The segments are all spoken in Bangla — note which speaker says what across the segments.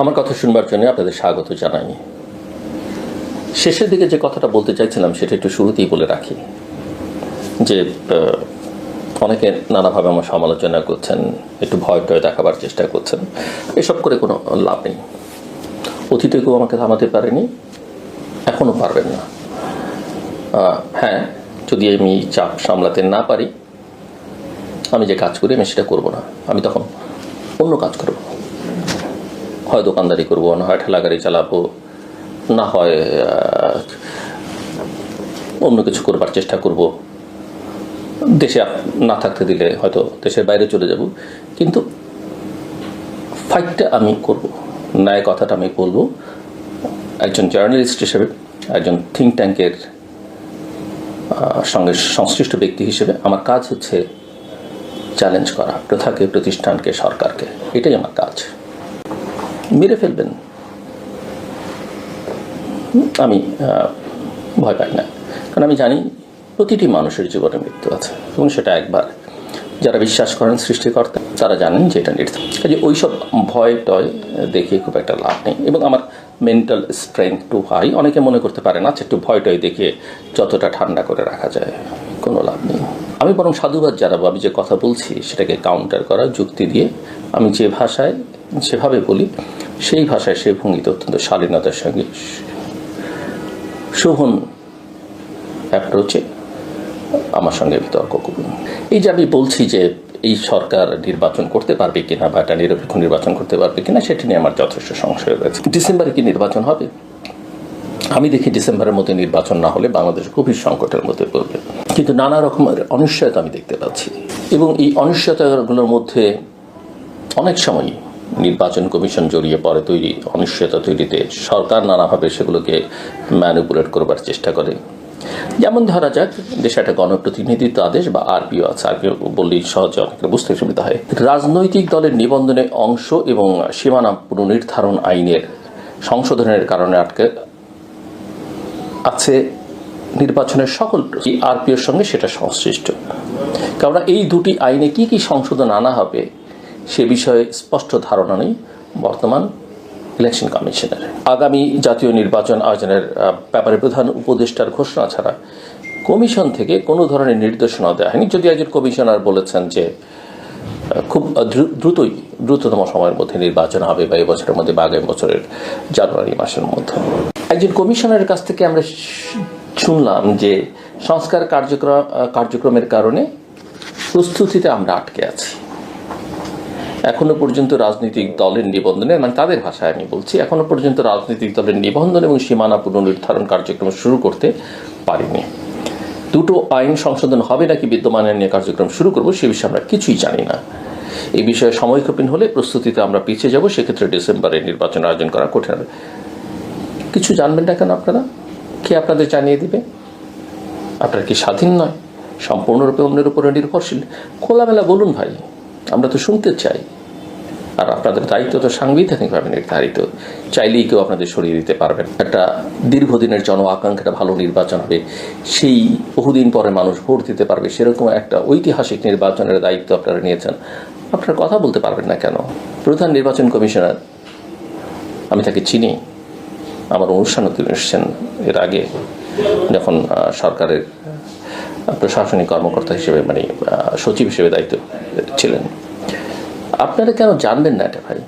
Speaker 1: আমার কথা শুনবার জন্য আপনাদের স্বাগত জানাই। শেষের দিকে যে কথাটা বলতে চাইছিলাম সেটা একটু শুরুতেই বলে রাখি। যে অনেকে নানাভাবে আমার সমালোচনা করছেন, একটু ভয় টয় দেখাবার চেষ্টা করছেন। এসব করে কোনো লাভ নেই। অতীতে কেউ আমাকে থামাতে পারেনি এখনও পারবেন না। হ্যাঁ যদি আমি চাপ সামলাতে না পারি, আমি যে কাজ করি আমি সেটা করব না। আমি তখন অন্য কাজ করব। হয় দোকানদারি করব, না হয় ঠেলা গাড়ি চালাবো, না হয় অন্য কিছু করবার চেষ্টা করব। দেশে না থাকতে দিলে হয়তো দেশের বাইরে চলে যাব, কিন্তু ফাইটটা আমি করব। ন্যায় কথাটা আমি বলব। একজন জার্নালিস্ট হিসেবে, একজন থিঙ্ক ট্যাঙ্কের সঙ্গে সংশ্লিষ্ট ব্যক্তি হিসেবে আমার কাজ হচ্ছে চ্যালেঞ্জ করা, প্রথাকে, প্রতিষ্ঠানকে, সরকারকে, এটাই আমার কাজ। মেরে ফেলবেন। আমি ভয় পাই না। কারণ আমি জানি প্রতিটি মানুষের জীবনে মৃত্যু আছে এবং সেটা একবার। যারা বিশ্বাস করেন সৃষ্টিকর্তা, তারা জানেন যে এটা নির্ধারণ কাজে ওইসব ভয়, টয় দেখিয়ে খুব একটা লাভ নেই এবং আমার মেন্টাল স্ট্রেংথ টু হাই অনেকে মনে করতে পারেন আচ্ছা একটু ভয়, টয় দেখিয়ে যতটা ঠান্ডা করে রাখা যায়, কোনো লাভ নেই। আমি বরং সাধুবাদ জানাব। আমি যে কথা বলছি সেটাকে কাউন্টার করা যুক্তি দিয়ে আমি যে ভাষায় যেভাবে বলি, সেই ভাষায় সে ভঙ্গিতে অত্যন্ত শালীনতার সঙ্গে শোভন অ্যাপ্রোচে আমার সঙ্গে বিতর্ক করুন। এই যে আমি বলছি যে এই সরকার নির্বাচন করতে পারবে কিনা বা একটা নিরপেক্ষ নির্বাচন করতে পারবে কিনা, সেটা নিয়ে আমার যথেষ্ট সংশয় রয়েছে। ডিসেম্বরে কি নির্বাচন হবে? আমি দেখি ডিসেম্বরের মধ্যে নির্বাচন না হলে বাংলাদেশ গভীর সংকটের মধ্যে পড়বে। কিন্তু নানা রকমের অনিশ্চয়তা আমি দেখতে পাচ্ছি। এবং এই অনিশ্চয়তাগুলোর মধ্যে অনেক সময় নির্বাচন কমিশন জড়িয়ে পড়ে তৈরি, অনিশ্চয়তা তৈরিতে সরকার নানাভাবে সেগুলোকে ম্যানিপুলেট করবার চেষ্টা করে। যেমন ধরা যাক, দেশে একটা গণপ্রতিনিধিত্ব আদেশ বা আরপিও আছে, আরপিও বললেই সহজে অনেকের বুঝতে সুবিধা হয়। রাজনৈতিক দলের নিবন্ধনে অংশ এবং সীমানা পুনর্নির্ধারণ আইনের সংশোধনের কারণে আটকে আছে নির্বাচনের সকল আরপিওর সঙ্গে সেটা সংশ্লিষ্ট। কেননা এই দুটি আইনে কি কি সংশোধন আনা হবে সে বিষয়ে স্পষ্ট ধারণা নেই বর্তমান ইলেকশন কমিশনের আগামী জাতীয় নির্বাচন আয়োজনের ব্যাপারে প্রধান উপদেষ্টার ঘোষণা ছাড়া কমিশন থেকে কোনো ধরনের নির্দেশনা দেওয়া হয়নি। যদি একজন কমিশনার বলেছেন যে খুব দ্রু- দ্রুতই, দ্রুততম সময়ের মধ্যে নির্বাচন হবে বা এবছরের মধ্যে বা আগামী বছরের জানুয়ারি মাসের মধ্যে। একজন কমিশনারের কাছ থেকে আমরা শুনলাম যে সংস্কার কার্যক্রম কার্যক্রমের কারণে প্রস্তুতিতে আমরা আটকে আছি। এখনও পর্যন্ত রাজনৈতিক দলের নিবন্ধনে মানে তাদের ভাষায় আমি বলছি, এখনও পর্যন্ত রাজনৈতিক দলের নিবন্ধন এবং সীমানা পুনর্নির্ধারণ কার্যক্রম শুরু করতে পারিনি। দুটো আইন সংশোধন হবে নাকি বিদ্যমান নিয়ে কার্যক্রম শুরু করব, সে বিষয়ে আমরা কিছুই জানি না। এই বিষয়ে সময়ক্ষেপণ হলে প্রস্তুতিতে আমরা পিছিয়ে যাব, সেক্ষেত্রে ডিসেম্বরে নির্বাচন আয়োজন করা কঠিন হবে। কিছু জানবেন না কেন আপনারা? কে আপনাদের জানিয়ে দিবে? আপনারা কি স্বাধীন নয়? সম্পূর্ণরূপে অন্যের উপরে নির্ভরশীল? খোলামেলা বলুন ভাই। আমরা তো শুনতে চাই। আর আপনাদের দায়িত্ব তো সাংবিধানিকভাবে নির্ধারিত। চাইলেই কেউ আপনাদের সরিয়ে দিতে পারবেন একটা দীর্ঘদিনের জন আকাঙ্ক্ষাটা ভালো নির্বাচন হবে। সেই বহুদিন পরে মানুষ ভোট দিতে পারবে। সেরকম একটা ঐতিহাসিক নির্বাচনের দায়িত্ব আপনারা নিয়েছেন। আপনারা কথা বলতে পারবেন না কেন? প্রধান নির্বাচন কমিশনার, আমি তাকে চিনি। আমার অনুষ্ঠানে তিনি এসেছেন এর আগে, যখন সরকারের প্রশাসনিক কর্মকর্তা হিসেবে মানে সচিব হিসেবে দায়িত্ব ছিলেন। আপনারা কেন জানবেন না এটা ভাই?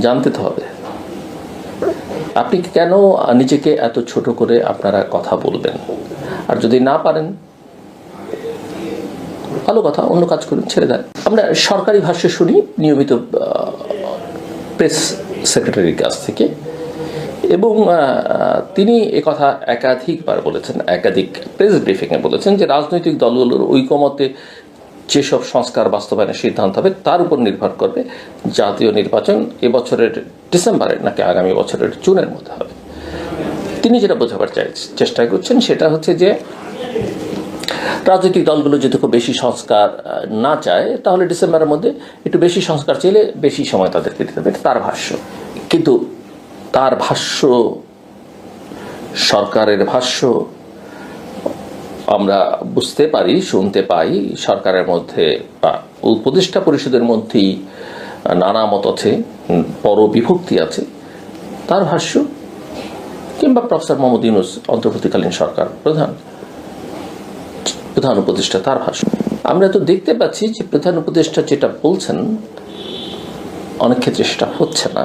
Speaker 1: জানতে তো হবে। আপনি কেন নিজেকে এত ছোট করে আপনারা কথা বলবেন? আর যদি না পারেন, ভালো কথা, অন্য কাজ করুন, ছেড়ে দেন। আমরা সরকারি ভাষ্য শুনি, নিয়মিত প্রেস সেক্রেটারির কাছ থেকে। এবং তিনি একথা একাধিকবার বলেছেন, একাধিক প্রেস ব্রিফিংয়ে বলেছেন যে রাজনৈতিক দলগুলোর ঐকমতে যেসব সংস্কার বাস্তবায়নের সিদ্ধান্ত হবে, তার উপর নির্ভর করবে জাতীয় নির্বাচন এবছরের ডিসেম্বরে নাকি আগামী বছরের জুনের মধ্যে হবে। তিনি যেটা বোঝাবার চেষ্টা করছেন সেটা হচ্ছে যে, রাজনৈতিক দলগুলো যদি খুব বেশি সংস্কার না চায়, তাহলে ডিসেম্বরের মধ্যে একটু বেশি সংস্কার চাইলে বেশি সময় তাদেরকে দিতে হবে। তার ভাষ্য। কিন্তু তার ভাষ্য, সরকারের ভাষ্য আমরা বুঝতে পারি, শুনতে পাই, সরকারের মধ্যে বা উপদেষ্টা পরিষদের মধ্যেই নানা মত আছে, বড় বিভক্তি আছে। তার ভাষ্য, কিংবা প্রফেসর মোহাম্মদ ইউনুস অন্তর্বর্তীকালীন সরকার, প্রধান প্রধান উপদেষ্টা, তার ভাষ্য। আমরা তো দেখতে পাচ্ছি যে প্রধান উপদেষ্টা যেটা বলছেন, অনেক ক্ষেত্রে সেটা হচ্ছে না।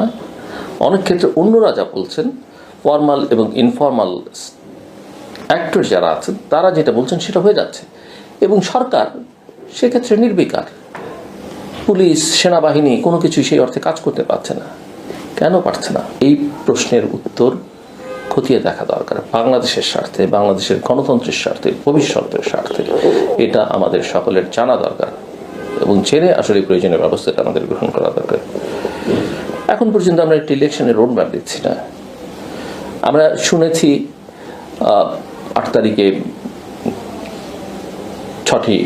Speaker 1: অনেক ক্ষেত্রে অন্যরা যা বলছেন ফর্মাল এবং ইনফর্মাল অ্যাক্টর যারা আছেন, তারা যেটা বলছেন সেটা হয়ে যাচ্ছে। এবং সরকার সেক্ষেত্রে নির্বিকার। পুলিশ, সেনাবাহিনী কোনো কিছু সেই অর্থে কাজ করতে পারছে না। কেন পারছে না? এই প্রশ্নের উত্তর খতিয়ে দেখা দরকার। বাংলাদেশের স্বার্থে, বাংলাদেশের গণতন্ত্রের স্বার্থে, ভবিষ্যতের স্বার্থে এটা আমাদের সকলের জানা দরকার। এবং জেনে আসলে প্রয়োজনীয় ব্যবস্থাটা আমাদের গ্রহণ করা দরকার। এখন পর্যন্ত আমরা একটি ইলেকশনের রোড ম্যাপ দিচ্ছি না। আমরা শুনেছি তারিখে ছটি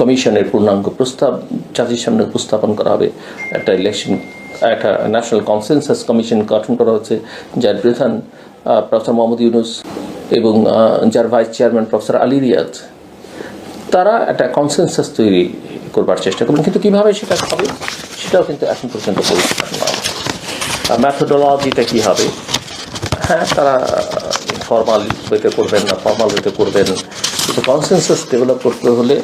Speaker 1: কমিশনের পূর্ণাঙ্গ প্রস্তাব, জাতির সামনে উপস্থাপন করা হবে। একটা ইলেকশন একটা ন্যাশনাল কনসেনসাস কমিশন গঠন করা হচ্ছে যার প্রধান প্রফেসর মোহাম্মদ ইউনুস এবং যার vice chairman professor Ali Riaz তারা একটা কনসেনসাস তৈরি করবার চেষ্টা করবেন। কিন্তু কীভাবে সেটা হবে, সেটাও কিন্তু এখন পর্যন্ত পরিষ্কার নয়। ম্যাথোডোলজিটা কী হবে? হ্যাঁ তারা ফর্মাল ওয়েতে করবেন না ফর্মাল ওয়েতে করবেন। কিন্তু কনসেনসাস ডেভেলপ করতে হলে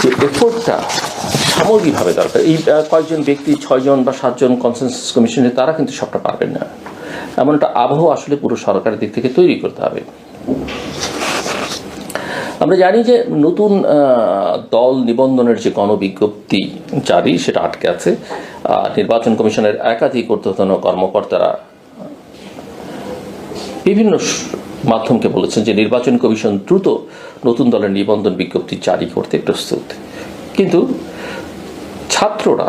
Speaker 1: যে এফোর্টটা সামগ্রিকভাবে দরকার। এই কয়েকজন ব্যক্তি, ছয়জন বা সাতজন কনসেনসাস কমিশনে তারা কিন্তু সবটা পারবেন না। এমন একটা আবহ আসলে পুরো সরকারের দিক থেকে তৈরি করতে হবে। আমরা জানি যে নতুন দল নিবন্ধনের যে গণবিজ্ঞপ্তি জারি, সেটা আটকে আছে। নির্বাচন কমিশনের একাধিক ঊর্ধ্বতন কর্মকর্তারা বিভিন্ন মাধ্যমকে বলেছেন যে নির্বাচন কমিশন দ্রুত নতুন দলের নিবন্ধন বিজ্ঞপ্তি জারি করতে প্রস্তুত। কিন্তু ছাত্ররা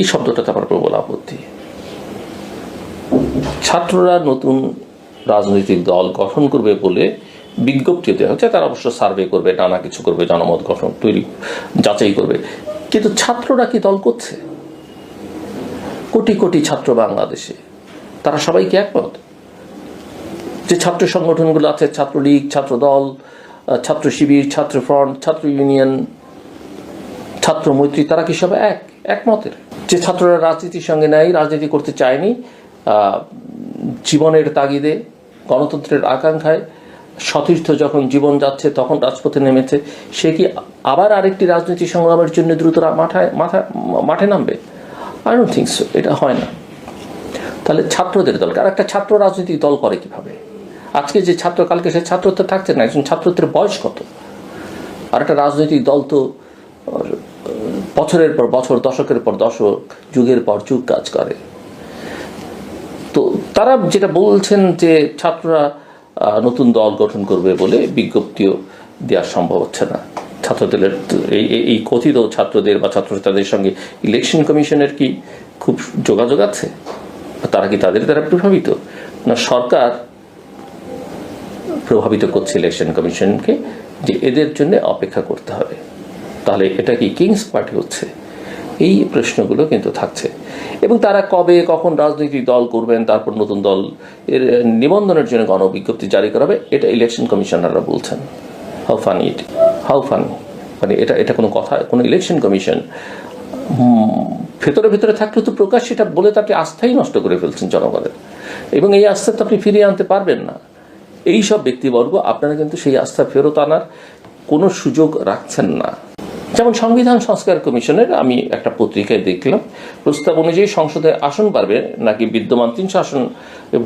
Speaker 1: এই শব্দটাতে আমার প্রবল আপত্তি। ছাত্ররা নতুন রাজনৈতিক দল গঠন করবে বলে বিজ্ঞপ্তি দেওয়া হচ্ছে, তারা অবশ্য সার্ভে করবে, নানা কিছু করবে, জনমত গঠন, তৈরি, যাচাই করবে। কিন্তু ছাত্ররা কি দল করছে? কোটি কোটি ছাত্র বাংলাদেশে, তারা সবাই কি একমত? যে ছাত্র সংগঠনগুলো আছে, ছাত্রলীগ ছাত্র দল ছাত্র শিবির, ছাত্র ফ্রন্ট, ছাত্র ইউনিয়ন, ছাত্র মৈত্রী, তারা কি সব এক, একমতের? যে ছাত্ররা রাজনীতির সঙ্গে নাই, রাজনীতি করতে চায়নি জীবনের তাগিদে, গণতন্ত্রের আকাঙ্ক্ষায়, সতীর্থ যখন জীবন যাচ্ছে, তখন রাজপথে নেমেছে, সে কি আবার আরেকটি রাজনীতি সংগ্রামের জন্য দ্রুত মাঠায় মাথা মাঠে নামবে? আই ডোন্ট থিঙ্ক সো এটা হয় না। তাহলে ছাত্রদের দল, আর একটা ছাত্র রাজনৈতিক দল করে কীভাবে? আজকে যে ছাত্র, কালকে সে ছাত্র তো থাকছে না, একজন ছাত্রদের বয়স কত? আর একটা রাজনৈতিক দল তো বছরের পর বছর, দশকের পর দশক, যুগের পর যুগ কাজ করে। তো তারা যেটা বলছেন যে ছাত্ররা নতুন দল গঠন করবে বলে বিজ্ঞপ্তিও দেওয়া সম্ভব হচ্ছে না। ছাত্রদের, এই, এই- এই কথিত ছাত্রদের বা ছাত্রছাত্রীদের সঙ্গে ইলেকশন কমিশনের কি খুব যোগাযোগ আছে? তারা কি তাদের দ্বারা প্রভাবিত? না, সরকার প্রভাবিত করছে ইলেকশন কমিশনকে যে এদের জন্য অপেক্ষা করতে হবে। তাহলে এটা কি কিংস পার্টি হচ্ছে? এই প্রশ্নগুলো কিন্তু থাকছে। এবং তারা কবে, কখন রাজনৈতিক দল করবেন, তারপর নতুন দল, এর নিবন্ধনের জন্য গণবিজ্ঞপ্তি জারি করাবে, এটা ইলেকশন কমিশনাররা বলছেন। How funny it how funny মানে এটা এটা কোনো কথা, কোনো ইলেকশন কমিশন ভেতরে ভেতরে থাকলে তো প্রকাশ সেটা বলে তো আপনি আস্থাই নষ্ট করে ফেলছেন জনগণের। এবং এই আস্থা তো আপনি ফিরিয়ে আনতে পারবেন না। এই সব ব্যক্তিবর্গ আপনারা কিন্তু সেই আস্থা ফেরত আনার কোনো সুযোগ রাখছেন না। যেমন সংবিধান সংস্কার কমিশনের আমি একটা পত্রিকায় দেখলাম, প্রস্তাব অনুযায়ী সংসদে আসন পারবে নাকি বিদ্যমান তিনশো আসন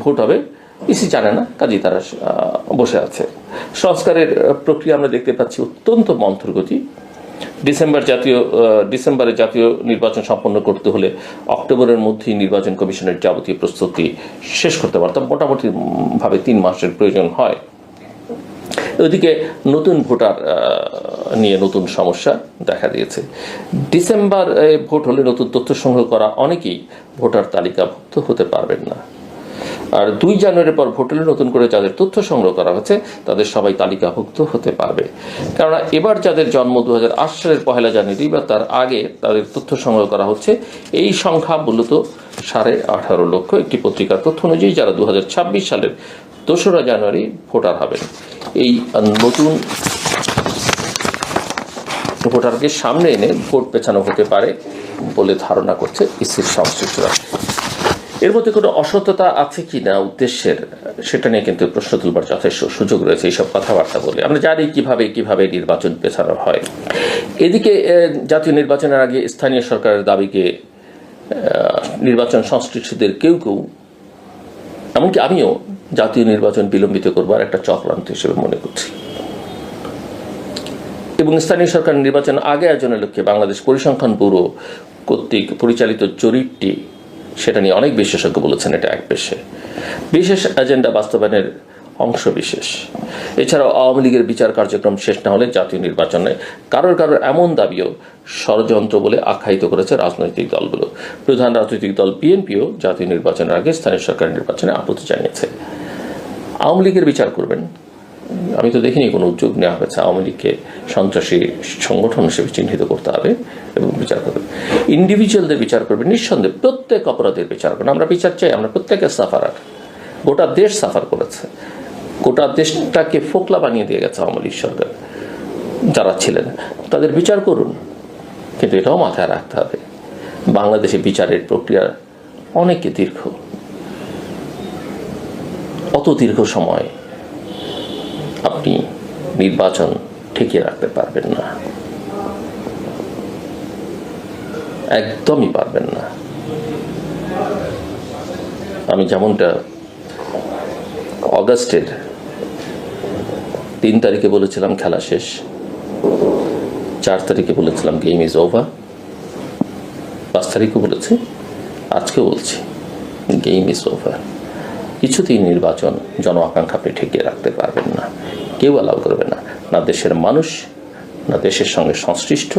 Speaker 1: ভোট হবে, ইসি জানে না, কাজেই তারা বসে আছে। সংস্কারের প্রক্রিয়া আমরা দেখতে পাচ্ছি অত্যন্ত মন্থর গতি। ডিসেম্বর জাতীয় ডিসেম্বরে জাতীয় নির্বাচন সম্পন্ন করতে হলে অক্টোবরের মধ্যেই নির্বাচন কমিশনের যাবতীয় প্রস্তুতি শেষ করতে পারতাম। মোটামুটি উম, ভাবে তিন মাসের প্রয়োজন হয়। ওইদিকে নতুন ভোটার নিয়ে নতুন সমস্যা দেখা দিয়েছে। ডিসেম্বর ভোট হলে নতুন তথ্য সংগ্রহ করা অনেকেই ভোটার তালিকাভুক্ত হতে পারবেন না। আর দুই জানুয়ারির পর ভোট নতুন করে যাদের তথ্য সংগ্রহ করা হচ্ছে, তাদের সবাই তালিকাভুক্ত হতে পারবে। কেননা এবার যাদের জন্ম দু হাজার আট সালের পহেলা জানুয়ারি বা তার আগে তাদের তথ্য সংগ্রহ করা হচ্ছে, এই সংখ্যা মূলত সাড়ে আঠারো লক্ষ। একটি পত্রিকার তথ্য অনুযায়ী যারা দু হাজার ছাব্বিশ সালের দোসরা জানুয়ারি ভোটার হবেন, এই নতুন ভোটারকে সামনে এনে ভোট পেছানো হতে পারে বলে ধারণা করছে ইসির সংশ্লিষ্টরা। এর মধ্যে কোনো অসততা আছে কি না উদ্দেশ্যের, সেটা নিয়ে কিন্তু প্রশ্ন তুলবার যথেষ্ট সুযোগ রয়েছে এইসব কথাবার্তা বলে। আমরা জানি কীভাবে কীভাবে নির্বাচন পেছানো হয়। এদিকে জাতীয় নির্বাচনের আগে স্থানীয় সরকারের দাবিকে নির্বাচন সংশ্লিষ্টদের কেউ কেউ, এমনকি আমিও জাতীয় নির্বাচন বিলম্বিত করবার একটা চক্রান্ত হিসেবে মনে করছি। এবং স্থানীয় সরকার নির্বাচন আগে আয়োজনের লক্ষ্যে বাংলাদেশ পরিসংখ্যান ব্যুরো কর্তৃক পরিচালিত জরিপটি সেটা নিয়ে অনেক বিশেষজ্ঞ বলেছেন, এটা এক পেশে। বিশেষ এজেন্ডা বাস্তবায়নের অংশ বিশেষ। এছাড়াও আওয়ামী লীগের বিচার কার্যক্রম শেষ না হলে জাতীয় নির্বাচনে কারোর কারোর এমন দাবিও ষড়যন্ত্র বলে আখ্যায়িত করেছে রাজনৈতিক দলগুলো। প্রধান রাজনৈতিক দল বিএনপিও জাতীয় নির্বাচনের আগে স্থানীয় সরকার নির্বাচনে আপত্তি জানিয়েছে। আওয়ামী লীগের বিচার করবেন? আমি তো দেখিনি কোনো উদ্যোগ নেওয়া হয়েছে আওয়ামী লীগকে সন্ত্রাসী সংগঠন হিসেবে চিহ্নিত করতে হবে এবং বিচার করবে। ইন্ডিভিজুয়ালদের বিচার করবে, নিঃসন্দেহে প্রত্যেক অপরাধের বিচার করবে। আমরা বিচার চাই, আমরা প্রত্যেকের সাফার গোটা দেশ সাফার করেছে। গোটা দেশটাকে ফোকলা বানিয়ে দিয়ে গেছে আওয়ামী লীগ সরকার, যারা ছিলেন। তাদের বিচার করুন, কিন্তু এটাও মাথায় রাখতে হবে। বাংলাদেশে বিচারের প্রক্রিয়া অনেকে দীর্ঘ। অত দীর্ঘ সময় আপনি নির্বাচন ঠেকিয়ে রাখতে পারবেন না। একদমই পারবেন না। আমি যেমনটা অগাস্টের তিন তারিখে বলেছিলাম খেলা শেষ, চার তারিখে বলেছিলাম গেম ইজ ওভার পাঁচ তারিখও বলেছি আজকে বলছি গেম ইজ ওভার কিছুতেই নির্বাচন জন আকাঙ্ক্ষা আপনি ঠেকিয়ে রাখতে পারবেন না। কেউ অ্যালাউ করবে না। না দেশের মানুষ, না দেশের সঙ্গে সংশ্লিষ্ট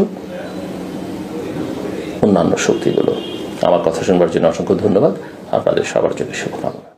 Speaker 1: শক্তিগুলো আমার কথা শুনবার জন্য অসংখ্য ধন্যবাদ। আপনাদের সবার জন্য শুভকামনা।